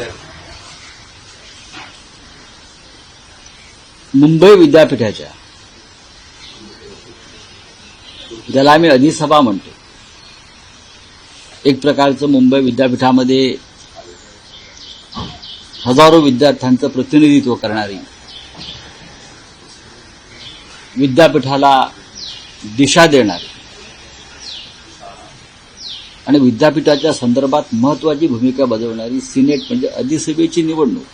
झाल्या मुंबई विद्यापीठाच्या ज्याला आम्ही अधिसभा म्हणतो एक प्रकारचं मुंबई विद्यापीठामध्ये हजारो विद्यार्थ्यांचं प्रतिनिधित्व करणारी विद्यापीठाला दिशा देणारी आणि विद्यापीठाच्या संदर्भात महत्वाची भूमिका बजावणारी सिनेट म्हणजे अधिसभेची निवडणूक.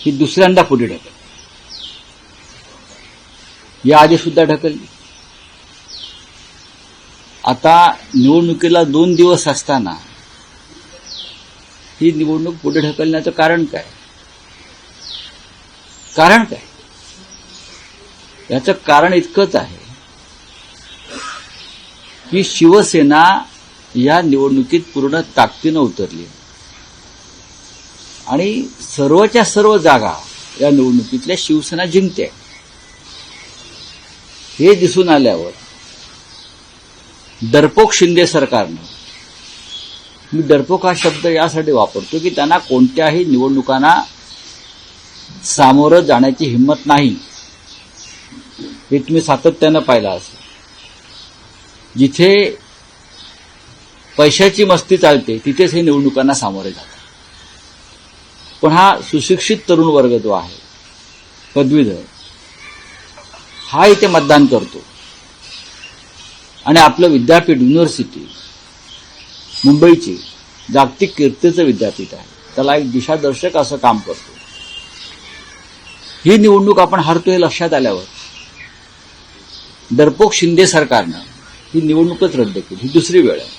ही दुसऱ्यांदा पुढे ढकल याआधी सुद्धा ढकलली. आता निवडणुकीला दोन दिवस असताना ही निवडणूक पुढे ढकलण्याचं कारण काय? कारण काय? याचं कारण इतकंच आहे की शिवसेना या निवडणुकीत पूर्ण ताकदीनं उतरली. आणि सर्वच्या सर्व जागा या निवडणुकीतल्या शिवसेना जिंकते हे दिसून आल्यावर डरपोक शिंदे सरकारनं मी डरपोक हा शब्द यासाठी वापरतो की त्यांना कोणत्याही निवडणुकांना सामोरं जाण्याची हिंमत नाही. हे तुम्ही सातत्यानं पाहिलं असेल. जिथे पैशाची मस्ती चालते तिथेच हे निवडणुकांना सामोरे जातात. पण हा सुशिक्षित तरुण वर्ग जो आहे पदवीधर हा इथे मतदान करतो. आणि आपलं विद्यापीठ युनिव्हर्सिटी मुंबईची जागतिक कीर्तीचं विद्यापीठ आहे. त्याला एक दिशादर्शक असं काम करतो. ही निवडणूक आपण हरतो हे लक्षात आल्यावर. डरपोक शिंदे सरकारनं ही निवडणूकच रद्द केली. ही दुसरी वेळ आहे.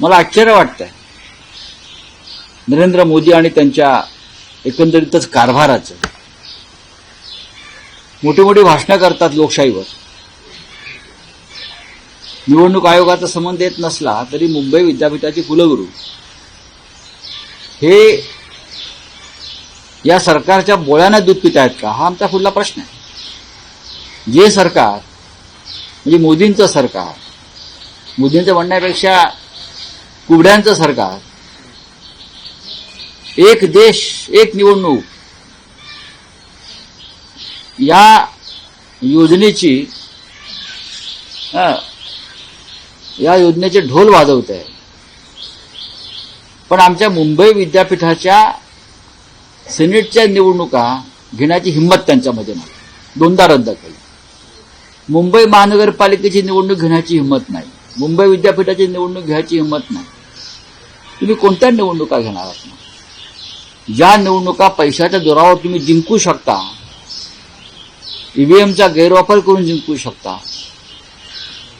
मला आश्चर्य वाटतंय. नरेंद्र मोदी आणि त्यांच्या एकंदरीतच कारभाराचं मोठी मोठी भाषणं करतात लोकशाहीवर. निवडणूक आयोगाचा संबंध येत नसला तरी मुंबई विद्यापीठाचे कुलगुरू. हे या सरकारच्या बोळ्यानं दूध पित आहेत का? हा आमचा पुढला प्रश्न आहे. जे सरकार म्हणजे मोदींचं सरकार. मोदींचं म्हणण्यापेक्षा कुबड्यांचं सरकार. एक देश एक निवडणूक. या योजनेची या योजनेचे ढोल वाजवत आहे पण आमच्या मुंबई विद्यापीठाच्या सिनेटच्या निवडणुका घेण्याची हिंमत त्यांच्यामध्ये नाही. दोनदा रद्द केली. मुंबई महानगरपालिकेची निवडणूक घेण्याची हिंमत नाही. मुंबई विद्यापीठाची निवडणूक घ्यायची हिंमत नाही. तुम्ही कोणत्या निवडणुका घेणार आहात? ज्या निवडणुका पैशाच्या जोरावर तुम्ही जिंकू शकता ईव्हीएमचा गैरवापर करून जिंकू शकता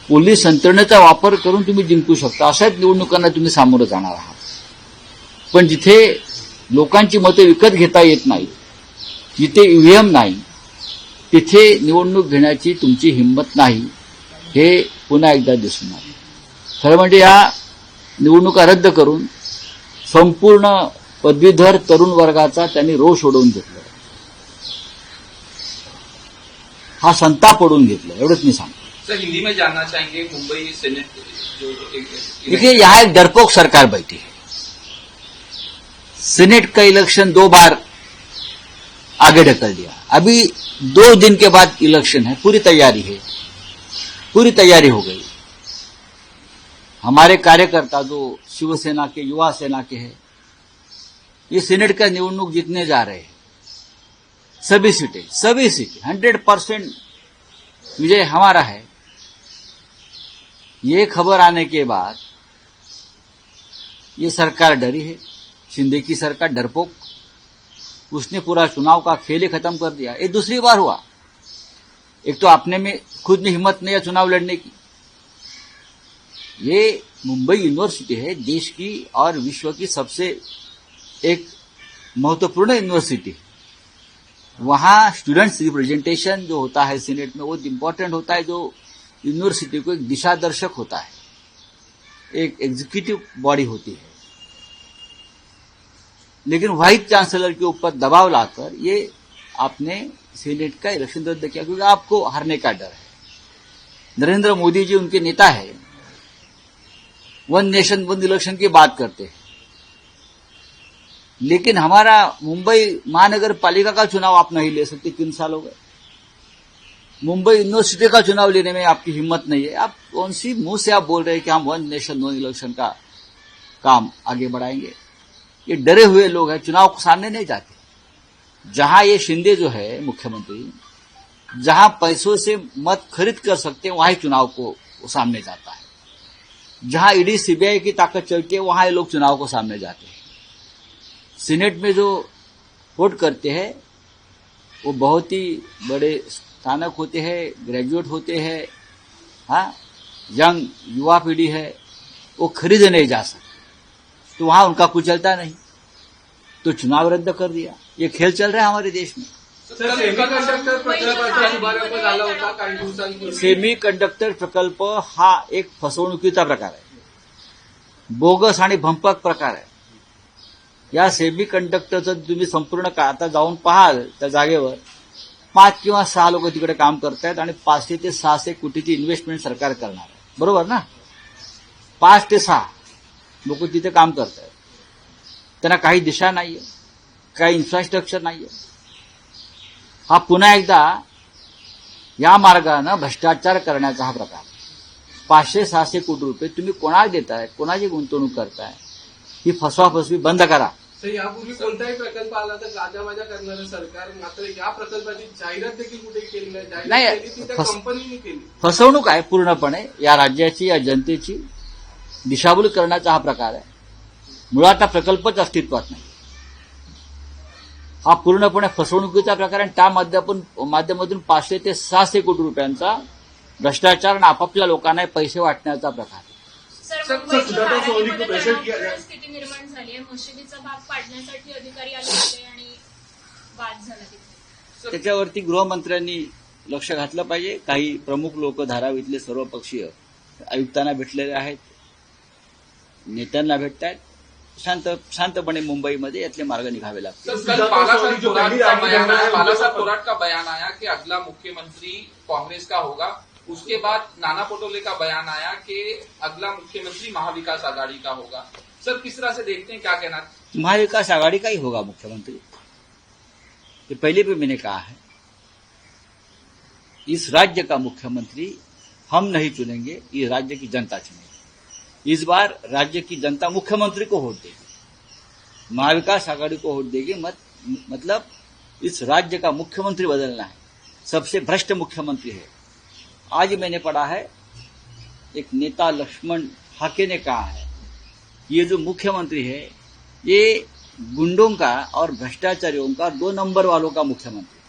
पोलीस यंत्रणेचा वापर करून तुम्ही जिंकू शकता अशाच निवडणुकांना तुम्ही सामोरं जाणार आहात. पण जिथे लोकांची मते विकत घेता येत नाही जिथे ईव्हीएम नाही तिथे निवडणूक घेण्याची तुमची हिंमत नाही. हे पुन्हा एकदा दिसून आले खरं म्हणजे या निवडणुका रद्द करून संपूर्ण पदवीधर तरुण वर्गाचा त्यांनी रोष ओढवून घेतला. हा संताप ओढून घेतला. एवढंच मी सांगतो. सर हिंदी में जानना चाहेंगे मुंबई सेनेट देखिए यहाँ एक डरपोक सरकार बैठी है सीनेट का इलेक्शन दो बार आगे ढकल दिया अभी दो दिन के बाद इलेक्शन है, पूरी तैयारी है। पूरी तैयारी हो गई। हमारे कार्यकर्ता जो शिवसेना के, युवा सेना के हैं, ये सीनेट का निवडणूक जीतने जा रहे हैं। सभी सीटें सभी सीटें हंड्रेड परसेंट विजय हमारा है। ये खबर आने के बाद ये सरकार डरी है। शिंदे की सरकार डरपोक। उसने पूरा चुनाव का खेल ही खत्म कर दिया। ये दूसरी बार हुआ। एक तो अपने में खुद में हिम्मत नहीं है चुनाव लड़ने की। ये मुंबई यूनिवर्सिटी है, देश की और विश्व की सबसे एक महत्वपूर्ण यूनिवर्सिटी। वहाँ स्टूडेंट्स रिप्रेजेंटेशन जो होता है सीनेट में, वो इम्पोर्टेंट होता है जो यूनिवर्सिटी को एक दिशा दर्शक होता है। एक एग्जीक्यूटिव बॉडी होती है। लेकिन वाइस चांसलर के ऊपर दबाव लाकर ये आपने सीनेट का इलेक्शन रद्द किया, क्योंकि आपको हारने का डर है। नरेंद्र मोदी जी उनके नेता है। वन नेशन, वन इलेक्शन की बात करते हैं। लेकिन हमारा मुंबई महानगर पालिका का चुनाव आप नहीं ले सकते, तीन साल हो गए। मुंबई यूनिवर्सिटी का चुनाव लेने में आपकी हिम्मत नहीं है। आप कौन सी मुँह से आप बोल रहे हैं कि हम वन नेशन, वन इलेक्शन का काम आगे बढ़ाएँगे? ये डरे हुए लोग हैं, चुनाव को सामने नहीं जाते। जहाँ ये शिंदे जो है, मुख्यमंत्री, जहाँ पैसों से मत खरीद कर सकते हैं, वहाँ चुनाव को सामने जाता है। जहाँ ईडी सीबीआई की ताकत चलती है, वहाँ ये लोग चुनाव को सामने जाते हैं। सीनेट में जो वोट करते हैं, वो बहुत ही बड़े स्थानक होते हैं, ग्रेजुएट होते हैं हाँ यंग युवा पीढ़ी है, वो खरीद नहीं जा सकते। तो वहां उनका कुछ चलता नहीं। तो चुनाव रद्द कर दिया। ये खेल चल रहा है हमारे देश में। सेमी कंडक्टर प्रकल्प हा एक फसवणुकीचा प्रकार आहे। बोगस आणि भंपक प्रकार आहे। या सेमी कंडक्टरचं तुम्ही संपूर्ण का आता जाऊन पाहाल त्या जागेवर पाच किंवा सहा लोक तिकडे काम करतायत आणि पाचशे ते सहाशे कोटीची इन्व्हेस्टमेंट सरकार करणार आहे. बरोबर ना? पाच ते सहा. लोक तिथे काम करतायत त्यांना काही दिशा नाहीये काही इन्फ्रास्ट्रक्चर नाहीये. हा पुन्हा एकदा या मार्गानं भ्रष्टाचार करण्याचा हा प्रकार. पाचशे सहाशे कोटी रुपये तुम्ही कोणाला देताय कोणाची गुंतवणूक करताय ही फसवाफसवी बंद करा. तर यापूर्वी कोणताही प्रकल्प आला तर गाजावाजा करणारं सरकार मात्र या प्रकल्पाची जाहिरात देखील कुठे केली नाही? नाही, फसवणूक आहे पूर्णपणे या राज्याची या जनतेची. दिशाभूल करण्याचा हा प्रकार आहे. मुळात हा प्रकल्पच अस्तित्वात नाही. हा पूर्णपणे फसवणुकीचा प्रकार आहे आणि त्या माध्यमातून माध्यमातून पाचशे ते सहाशे कोटी रुपयांचा भ्रष्टाचार आणि आपापल्या लोकांना पैसे वाटण्याचा प्रकार त्याच्यावरती गृहमंत्र्यांनी लक्ष घातलं पाहिजे. काही प्रमुख लोक धारावीतले सर्व पक्षीय आयुक्तांना भेटलेले आहेत. नेत्यांना भेटत आहेत शांत शांतपणे मुंबईमध्ये यातले मार्ग निघावे थोराट का बयान आया? कि अगला मुख्यमंत्री कांग्रेस का होगा? उसके बाद नाना पटोले का बयान आया कि अगला मुख्यमंत्री महाविकास आघाड़ी का होगा। सर किस तरह से देखते हैं? क्या कहना महाविकास आघाड़ी का ही होगा मुख्यमंत्री। ये पहले भी मैंने कहा है। इस राज्य का मुख्यमंत्री हम नहीं चुनेंगे ये राज्य की जनता चुनेगी। इस बार राज्य की जनता मुख्यमंत्री को वोट देगी। महाविकास आघाड़ी को वोट देगी मत, मतलब इस राज्य का मुख्यमंत्री बदलना है। सबसे भ्रष्ट मुख्यमंत्री है। आज मैंने पढ़ा है एक नेता लक्ष्मण हाके ने कहा है ये जो मुख्यमंत्री है ये गुंडों का और भ्रष्टाचारियों का दो नंबर वालों का मुख्यमंत्री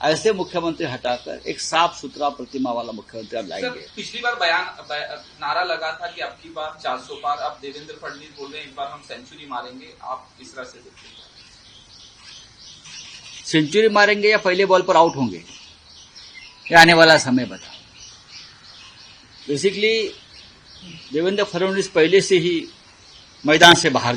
ऐसे मुख्यमंत्री हटाकर एक साफ़ सुथरा प्रतिमा वाला मुख्यमंत्री आप लाएँगे। पिछली बार बयान नारा लगा था कि अब की बार 400 पार अब देवेंद्र फडणवीस बोल रहे हैं इस बार हम सेंचुरी मारेंगे आप किस तरह से देखते सेंचुरी मारेंगे या पहले बॉल पर आउट होंगे? ये आने वाला समय बता। बेसिकली देवेंद्र फडणवीस पहले से ही मैदान से बाहर